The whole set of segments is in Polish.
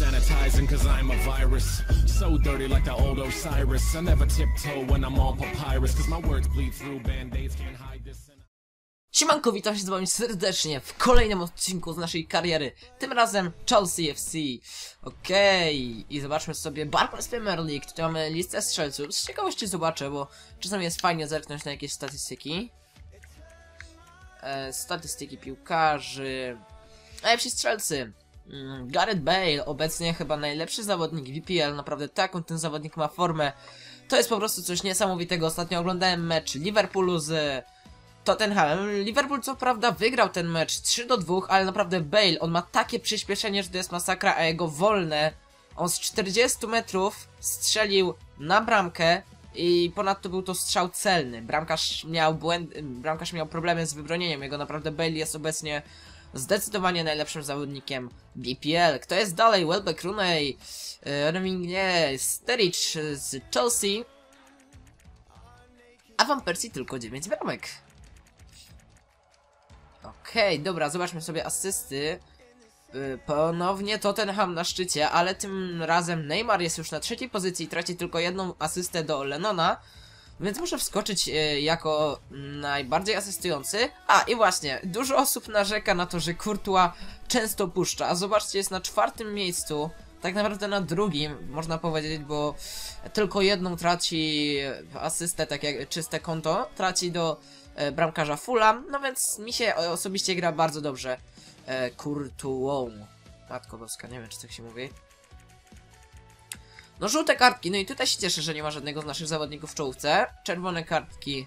sanitizing cause I'm a virus. So dirty like the old Osiris. I never tiptoe when I'm on papyrus cause my words bleed through band-aids can't hide this. Siemanko, witam się z wami serdecznie w kolejnym odcinku z naszej kariery. Tym razem Chelsea FC. Okej, i zobaczmy sobie Barclays Premier League. Tutaj mamy listę strzelców. Z ciekawości zobaczę, bo czasami jest fajnie zerknąć na jakieś statystyki. E, statystyki piłkarzy. Najlepsi strzelcy. Mm, Gareth Bale, obecnie chyba najlepszy zawodnik VPL. Naprawdę taką ten zawodnik ma formę. To jest po prostu coś niesamowitego. Ostatnio oglądałem mecz Liverpoolu z Tottenham. Liverpool co prawda wygrał ten mecz 3 do 2, ale naprawdę Bale, on ma takie przyspieszenie, że to jest masakra, a jego wolne, on z 40 metrów strzelił na bramkę i ponadto był to strzał celny. Bramkarz miał błęd, bramkarz miał problemy z wybronieniem jego, naprawdę Bale jest obecnie zdecydowanie najlepszym zawodnikiem BPL. Kto jest dalej? Welbeck, Rooney, Irving, nie, Sturridge z Chelsea, a Van Persie tylko 9 bramek. Okej, okay, dobra, zobaczmy sobie asysty. Yy, ponownie Tottenham na szczycie, ale tym razem Neymar jest już na trzeciej pozycji, traci tylko jedną asystę do Lennona, więc muszę wskoczyć yy, jako najbardziej asystujący. A, i właśnie, dużo osób narzeka na to, że Courtois często puszcza, a zobaczcie, jest na czwartym miejscu, tak naprawdę na drugim, można powiedzieć, bo tylko jedną traci asystę, tak jak czyste konto, traci do e, bramkarza Fulham, no więc mi się osobiście gra bardzo dobrze e, Courtois. Matko boska, nie wiem czy tak się mówi. No żółte kartki, no i tutaj się cieszę, że nie ma żadnego z naszych zawodników w czołówce. Czerwone kartki.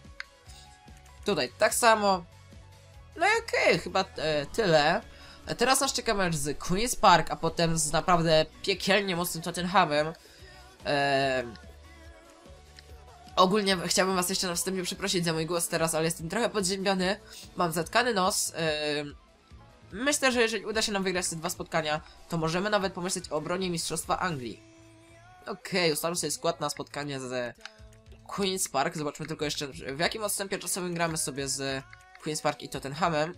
Tutaj tak samo. No i okej, okay, chyba e, tyle. Teraz nas czeka mecz z Queen's Park, a potem z naprawdę piekielnie mocnym Tottenhamem. Eee... Ogólnie chciałbym was jeszcze na wstępie przeprosić za mój głos teraz, ale jestem trochę podziębiony. Mam zatkany nos. Eee... Myślę, że jeżeli uda się nam wygrać te dwa spotkania, to możemy nawet pomyśleć o obronie Mistrzostwa Anglii. Okej, okay, sobie skład na spotkanie z Queen's Park. Zobaczmy tylko jeszcze w jakim odstępie czasowym gramy sobie z Queen's Park i Tottenhamem.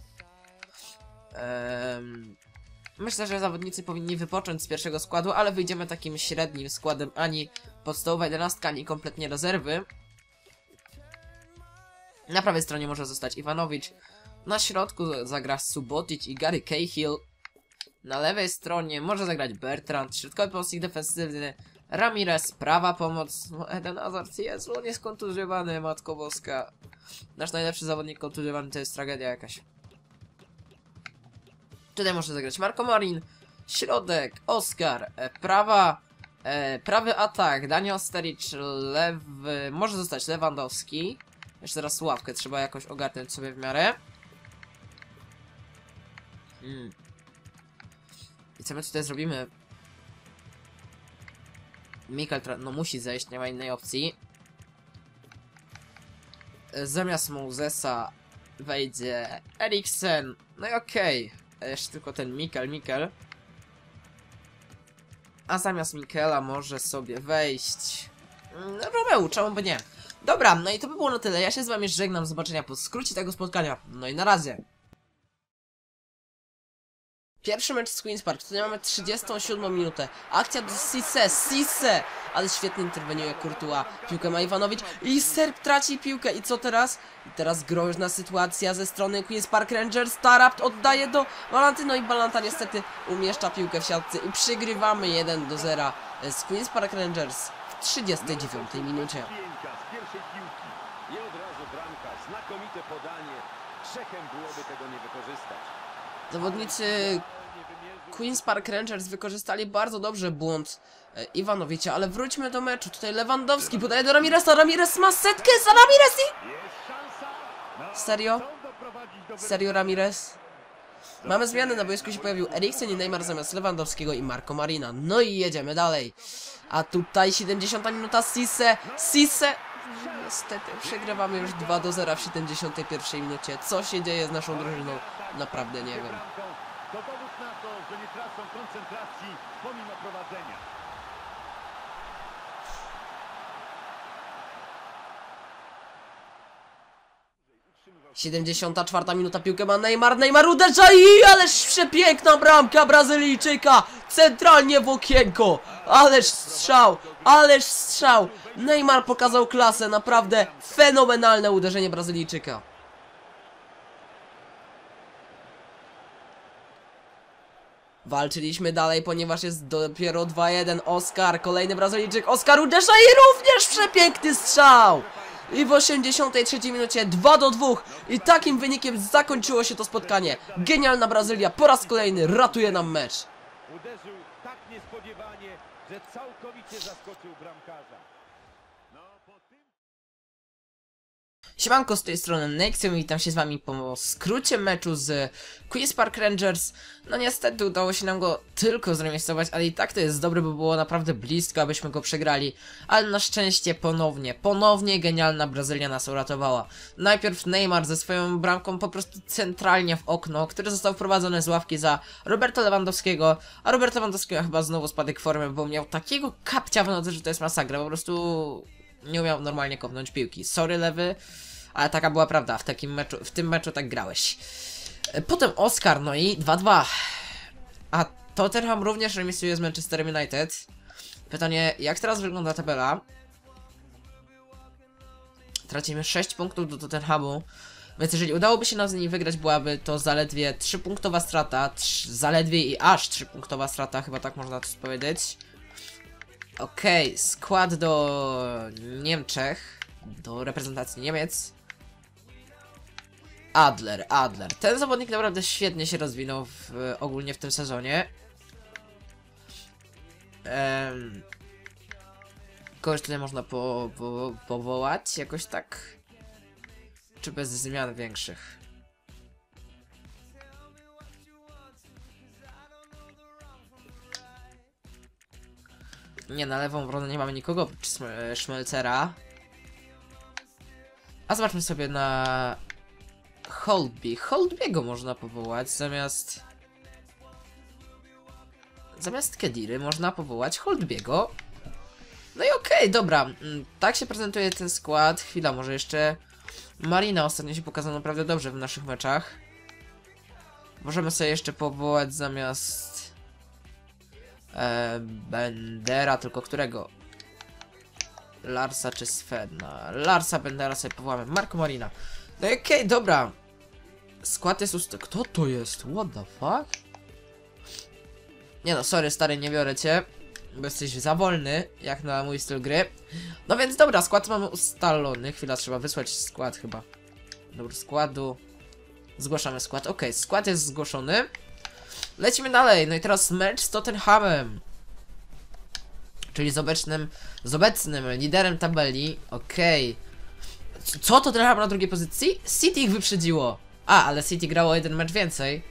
Um, myślę, że zawodnicy powinni wypocząć z pierwszego składu, ale wyjdziemy takim średnim składem ani podstawowa jedenastka, ani kompletnie rezerwy. Na prawej stronie może zostać Iwanowicz. Na środku zagra Subotic i Gary Cahill. Na lewej stronie może zagrać Bertrand, środkowy pomocnik defensywny. Ramirez, prawa pomoc. No, Eden Hazard, Jezu, on jest kontuzjowany, matko boska. Nasz najlepszy zawodnik kontuzjowany to jest tragedia jakaś. Tutaj może zagrać Marco Marin. Środek, Oscar, e, prawa, e, prawy atak, Daniel Sturridge, lewy, może zostać Lewandowski. Jeszcze teraz ławkę trzeba jakoś ogarnąć sobie w miarę. Hmm. I co my tutaj zrobimy? Mikkel, no musi zejść, nie ma innej opcji. E, zamiast Mosesa wejdzie Eriksen. No i okej. Okay. Jeszcze tylko ten Mikkel, Mikkel. A zamiast Mikkela może sobie wejść... Mm, Romeu, czemu by nie? Dobra, no i to by było na tyle. Ja się z wami żegnam. Zobaczenia po skrócie tego spotkania. No i na razie. Pierwszy mecz z Queen's Park, tutaj mamy 37 minutę. Akcja do Sisse, Sisse! Ale świetnie interweniuje Courtois. Piłkę ma Iwanowicz i Serb traci piłkę. I co teraz? I teraz groźna sytuacja ze strony Queen's Park Rangers. Tarapt oddaje do Balanty, no i Balanta niestety umieszcza piłkę w siatce i przygrywamy 1 do 0 z Queen's Park Rangers w 39 minucie. Znakomite podanie. Grzechem byłoby tego nie wykorzystać. Zawodnicy Queen's Park Rangers wykorzystali bardzo dobrze błąd e, Iwanowicza, ale wróćmy do meczu. Tutaj Lewandowski podaje do Ramireza. Ramirez ma setkę za Ramirez i... Serio? Serio Ramirez? Mamy zmiany, na boisku się pojawił Eriksen i Neymar zamiast Lewandowskiego i Marco Marina. No i jedziemy dalej. A tutaj 70 minuta Sisse. Sisse... Niestety, przegrywamy już 2 do 0 w 71 minucie. Co się dzieje z naszą drużyną? Naprawdę nie wiem. To dowód na to, że nie tracą koncentracji pomimo prowadzenia. Siedemdziesiąta czwarta minuta piłkę ma Neymar, Neymar uderza i ależ przepiękna bramka Brazylijczyka! centralnie w okienko! Ależ strzał, ależ strzał! Neymar pokazał klasę, naprawdę fenomenalne uderzenie Brazylijczyka. Walczyliśmy dalej, ponieważ jest dopiero 2-1. Oskar, kolejny Brazylijczyk. Oskar uderza i również przepiękny strzał! I w 83 minucie 2 do 2 i takim wynikiem zakończyło się to spotkanie. Genialna Brazylia po raz kolejny ratuje nam mecz. Uderzył tak niespodziewanie, że całkowicie zaskoczył bramkarza. No, po tym... Siemanko, z tej strony Nexium i witam się z wami po skrócie meczu z Queen's Park Rangers. No niestety udało się nam go tylko zremisować, ale i tak to jest dobre, bo było naprawdę blisko, abyśmy go przegrali. Ale na szczęście ponownie, ponownie genialna Brazylia nas uratowała. Najpierw Neymar ze swoją bramką po prostu centralnie w okno, który został wprowadzony z ławki za Roberto Lewandowskiego, a Roberto Lewandowskiego chyba znowu spadek formy, bo miał takiego kapcia w nodze, że to jest masakra, po prostu nie umiał normalnie kopnąć piłki. Sorry lewy, ale taka była prawda, w takim meczu, w tym meczu tak grałeś. E, Potem Oscar, no i 2-2. A Tottenham również remisuje z Manchesterem United. Pytanie, jak teraz wygląda tabela? Tracimy 6 punktów do Tottenhamu. Więc jeżeli udałoby się nam z nimi wygrać, byłaby to zaledwie 3-punktowa strata. trz- zaledwie i aż 3-punktowa strata, chyba tak można to powiedzieć. Okej, skład do Niemczech, do reprezentacji Niemiec. Adler, Adler. Ten zawodnik naprawdę świetnie się rozwinął w, ogólnie w tym sezonie. Em, kogoś tutaj można po, po, powołać jakoś tak? Czy bez zmian większych? Nie, na lewą obronę nie mamy nikogo e, Szmelcera. A zobaczmy sobie na Holdby. Holdbiego można powołać zamiast... Zamiast Kediry można powołać Holdbiego. No i okej, dobra. Mm, Tak się prezentuje ten skład. Chwila, może jeszcze... Marina ostatnio się pokazała naprawdę dobrze w naszych meczach. Możemy sobie jeszcze powołać zamiast... E, Bendera, tylko którego? Larsa czy Sfedna? Larsa, Bendera sobie powołamy. Marco Marina. No okej, dobra. Skład jest ust... Kto to jest? What the fuck? Nie no, sorry stary, nie biorę cię. Bo jesteś za wolny, jak na mój styl gry. No więc dobra, skład mamy ustalony. Chwila, trzeba wysłać skład chyba. Dobra, składu. Zgłaszamy skład. Okej, skład jest zgłoszony. Lecimy dalej. No i teraz mecz z Tottenhamem. Czyli z obecnym, z obecnym liderem tabeli. Okej. C- Co Tottenham na drugiej pozycji? City ich wyprzedziło. A, ale City grało jeden mecz więcej.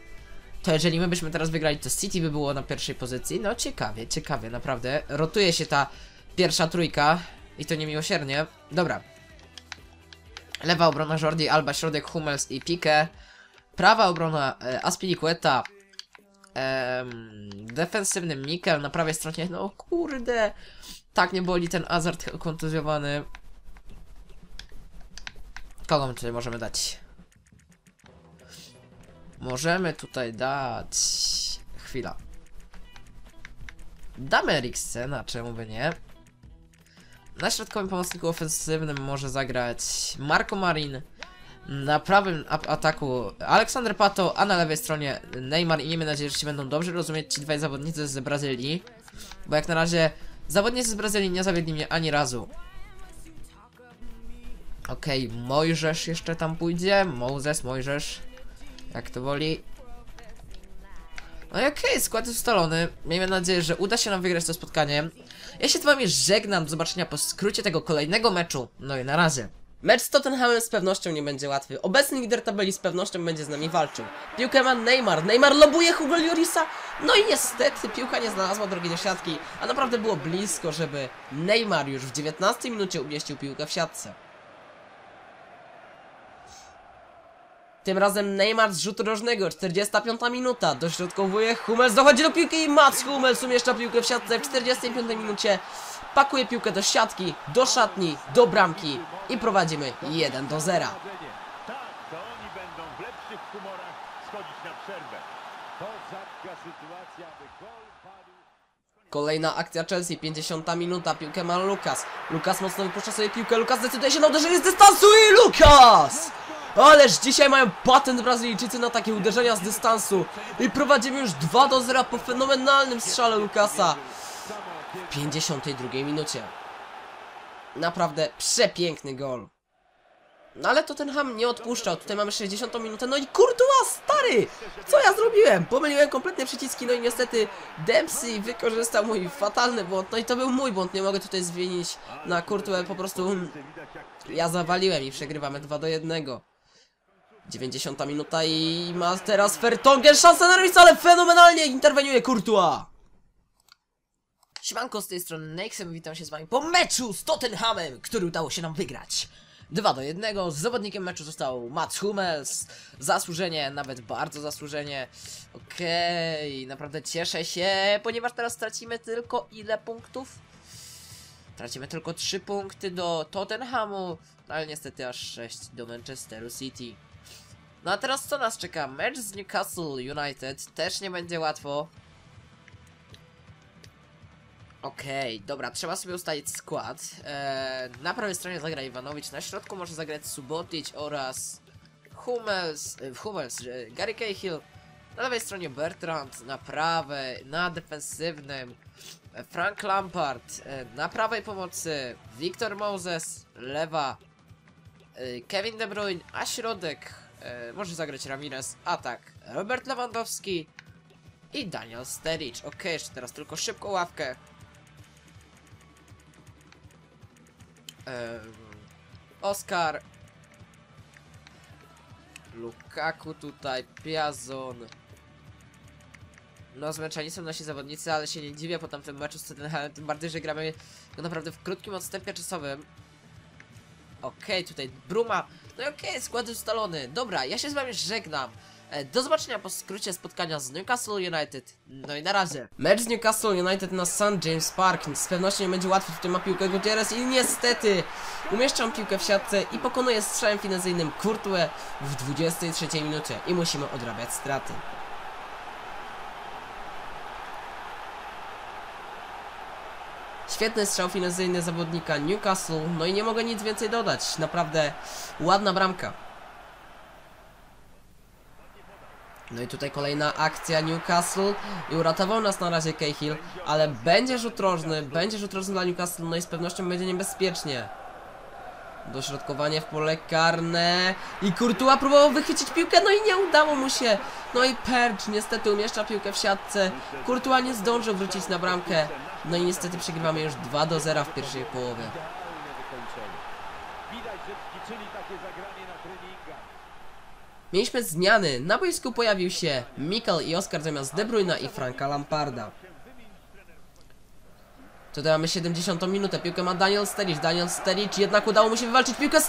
To jeżeli my byśmy teraz wygrali, to City by było na pierwszej pozycji. No ciekawie, ciekawie, naprawdę. Rotuje się ta pierwsza trójka. I to niemiłosiernie. Dobra. Lewa obrona Jordi, Alba, środek Hummels i Pique. Prawa obrona e, Aspilicueta. Em, defensywny Mikel na prawej stronie. No kurde. Tak nie boli ten Azard kontuzjowany. Kogo my tutaj możemy dać? Możemy tutaj dać... Chwila. Damy Eriksena, czemu by nie? Na środkowym pomocniku ofensywnym może zagrać Marco Marin. Na prawym ataku Aleksander Pato, a na lewej stronie Neymar i miejmy nadzieję, że się będą dobrze rozumieć ci dwaj zawodnicy z Brazylii. Bo jak na razie zawodnicy z Brazylii nie zawiedli mnie ani razu. Okej, Mojżesz jeszcze tam pójdzie. Moses, Mojżesz. Jak to woli. No i okej, skład jest ustalony. Miejmy nadzieję, że uda się nam wygrać to spotkanie. Ja się z wami żegnam. Do zobaczenia po skrócie tego kolejnego meczu. No i na razie. Mecz z Tottenhamem z pewnością nie będzie łatwy. Obecny lider tabeli z pewnością będzie z nami walczył. Piłkę ma Neymar. Neymar lobuje Hugo Llorisa. No i niestety piłka nie znalazła drogi do siatki. A naprawdę było blisko, żeby Neymar już w 19 minucie umieścił piłkę w siatce. Tym razem Neymar z rzutu rożnego, 45 minuta, dośrodkowuje, Hummels dochodzi do piłki i Mats Hummels umieszcza piłkę w siatce w 45 minucie, pakuje piłkę do siatki, do szatni, do bramki i prowadzimy 1 do 0. Wrażenie. Tak, to oni będą w lepszych humorach schodzić na przerwę. To sytuacja, aby gol. Kolejna akcja Chelsea, 50 minuta, piłkę ma Lukas. Lukas mocno wypuszcza sobie piłkę, Lukas decyduje się na uderzenie z dystansu i Lukas! Ależ dzisiaj mają patent Brazylijczycy na takie uderzenia z dystansu. I prowadzimy już 2 do 0 po fenomenalnym strzale Lukasa. W 52 minucie. Naprawdę przepiękny gol. No ale Tottenham nie odpuszczał. Tutaj mamy 60 minutę. No i Courtois, stary! Co ja zrobiłem? Pomyliłem kompletnie przyciski, no i niestety Dempsey wykorzystał mój fatalny błąd. No i to był mój błąd, nie mogę tutaj zmienić na Courtois, po prostu ja zawaliłem i przegrywamy 2 do 1. 90 minuta i ma teraz Fertongen szansę na remis, ale fenomenalnie interweniuje Courtois! Siemanko, z tej strony Nexem, witam się z wami po meczu z Tottenhamem, który udało się nam wygrać. 2 do 1, zawodnikiem meczu został Mats Hummels, zasłużenie, nawet bardzo zasłużenie. Okej, naprawdę cieszę się, ponieważ teraz stracimy tylko ile punktów? Tracimy tylko 3 punkty do Tottenhamu, no ale niestety aż 6 do Manchesteru City. No a teraz co nas czeka? Mecz z Newcastle United, też nie będzie łatwo. Okej, dobra, trzeba sobie ustalić skład. Eee, na prawej stronie zagra Iwanowicz, na środku może zagrać Subotic oraz Hummels, e, Hummels, e, Gary Cahill. Na lewej stronie Bertrand, na prawej, na defensywnym e, Frank Lampard, e, na prawej pomocy Victor Moses, lewa e, Kevin De Bruyne, a środek e, może zagrać Ramirez, atak Robert Lewandowski i Daniel Sturridge. Okej, jeszcze teraz tylko szybką ławkę. Oscar. Lukaku tutaj, Piazon. No, zmęczeni są nasi zawodnicy, ale się nie dziwię po tamtym meczu z Tottenhamem, tym bardziej, że gramy no naprawdę w krótkim odstępie czasowym. Okej, tutaj Bruma. No i okej, skład ustalony. Dobra, ja się z wami żegnam. E, Do zobaczenia po skrócie spotkania z Newcastle United. No i na razie. Mecz z Newcastle United na St. James Park. Z pewnością nie będzie łatwy, tutaj ma piłkę Gutierrez i niestety umieszczam piłkę w siatce i pokonuję strzałem finezyjnym Courtois w 23 minucie i musimy odrabiać straty. Świetny strzał finezyjny zawodnika Newcastle, no i nie mogę nic więcej dodać. Naprawdę ładna bramka. No i tutaj kolejna akcja Newcastle i uratował nas na razie Cahill, ale będzie rzut rożny, będzie rzut rożny dla Newcastle, no i z pewnością będzie niebezpiecznie. Dośrodkowanie w pole karne i Courtois próbował wychwycić piłkę, no i nie udało mu się. No i Perch niestety umieszcza piłkę w siatce. Courtois nie zdążył wrócić na bramkę. No i niestety przegrywamy już 2 do 0 w pierwszej połowie. Mieliśmy zmiany. Na boisku pojawił się Mikkel i Oscar zamiast De Bruyna i Franka Lamparda. Tutaj mamy 70 minutę. Piłkę ma Daniel Sturridge. Daniel Sturridge jednak udało mu się wywalczyć piłkę!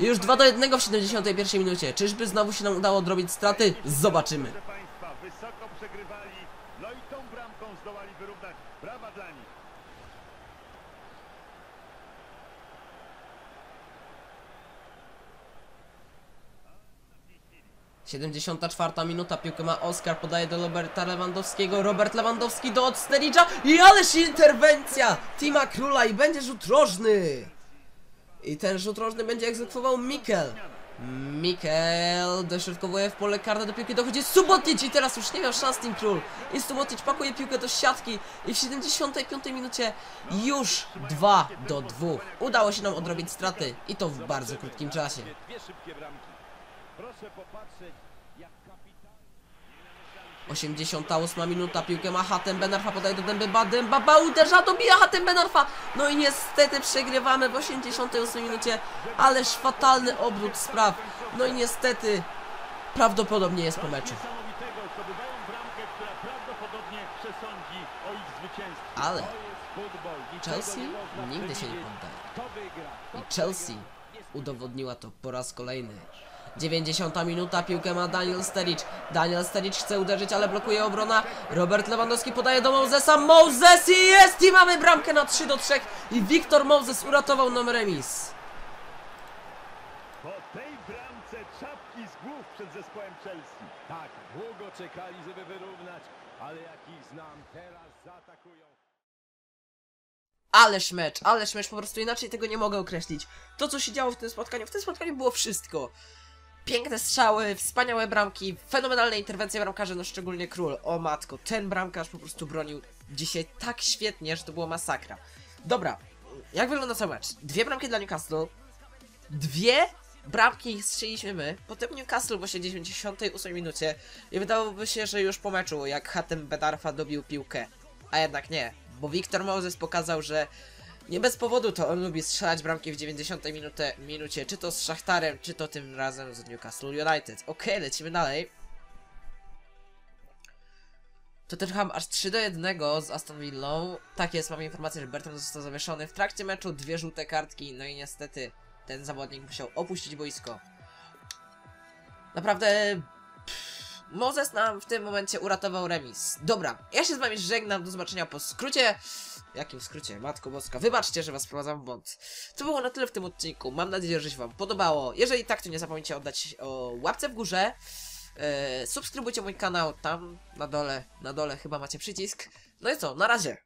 I już 2 do 1 w 71 minucie. Czyżby znowu się nam udało odrobić straty? Zobaczymy. Wysoko przegrywali, no i tą bramką zdołali wyrównać. Brawa dla nich. 74 minuta, piłkę ma Oskar, podaje do Roberta Lewandowskiego, Robert Lewandowski do Odsteridzia i ależ interwencja Tima Króla i będzie rzut rożny! I ten rzut rożny będzie egzekwował Mikel. Mikel dośrodkowuje w pole karne do piłki, dochodzi Subotic i teraz już nie miał szans Tim Król. I Subotic pakuje piłkę do siatki i w 75 minucie już 2 do 2. Udało się nam odrobić straty i to w bardzo krótkim czasie. Proszę popatrzeć, jak kapitan... 88 minuta, piłkę ma Hatem Benarfa, podaje do Dęby Badem, Baba uderza, dobija Hatem Benarfa, no i niestety przegrywamy w 88 minucie, ależ fatalny obrót spraw, no i niestety prawdopodobnie jest po meczu, ale Chelsea nigdy się nie poddaje. I Chelsea udowodniła to po raz kolejny. 90 minuta, piłkę ma Daniel Sturridge. Daniel Sturridge chce uderzyć, ale blokuje obrona. Robert Lewandowski podaje do Mosesa. Moses i jest! I mamy bramkę na 3 do 3. I Wiktor Moses uratował nam remis. Po tej bramce czapki z głów przed zespołem Chelsea. Tak, długo czekali, żeby wyrównać, Ale jakich znam, teraz zaatakują. Ależ mecz, ależ mecz, po prostu inaczej tego nie mogę określić. To, co się działo w tym spotkaniu, w tym spotkaniu było wszystko. Piękne strzały, wspaniałe bramki, fenomenalne interwencje bramkarzy, no szczególnie król. O matko, ten bramkarz po prostu bronił dzisiaj tak świetnie, że to było masakra. Dobra, jak wygląda cały mecz? Dwie bramki dla Newcastle, dwie bramki strzeliśmy my, potem Newcastle w 88 minucie i wydawałoby się, że już po meczu, jak Hatem Bedarfa dobił piłkę. A jednak nie, bo Victor Moses pokazał, że nie bez powodu to on lubi strzelać bramki w 90 minutę, minucie, czy to z Szachtarem, czy to tym razem z Newcastle United. Okej, lecimy dalej. Tottenham aż 3 do 1 z Aston Villą. Tak jest, mamy informację, że Bertrand został zawieszony w trakcie meczu, dwie żółte kartki, no i niestety ten zawodnik musiał opuścić boisko. Naprawdę... Pff, Moses nam w tym momencie uratował remis. Dobra, ja się z wami żegnam, do zobaczenia po skrócie. Jakim skrócie? Matko Boska. Wybaczcie, że was wprowadzam w błąd. To było na tyle w tym odcinku. Mam nadzieję, że się wam podobało. Jeżeli tak, to nie zapomnijcie oddać o łapce w górze. E, subskrybujcie mój kanał tam na dole. Na dole chyba macie przycisk. No i co, na razie.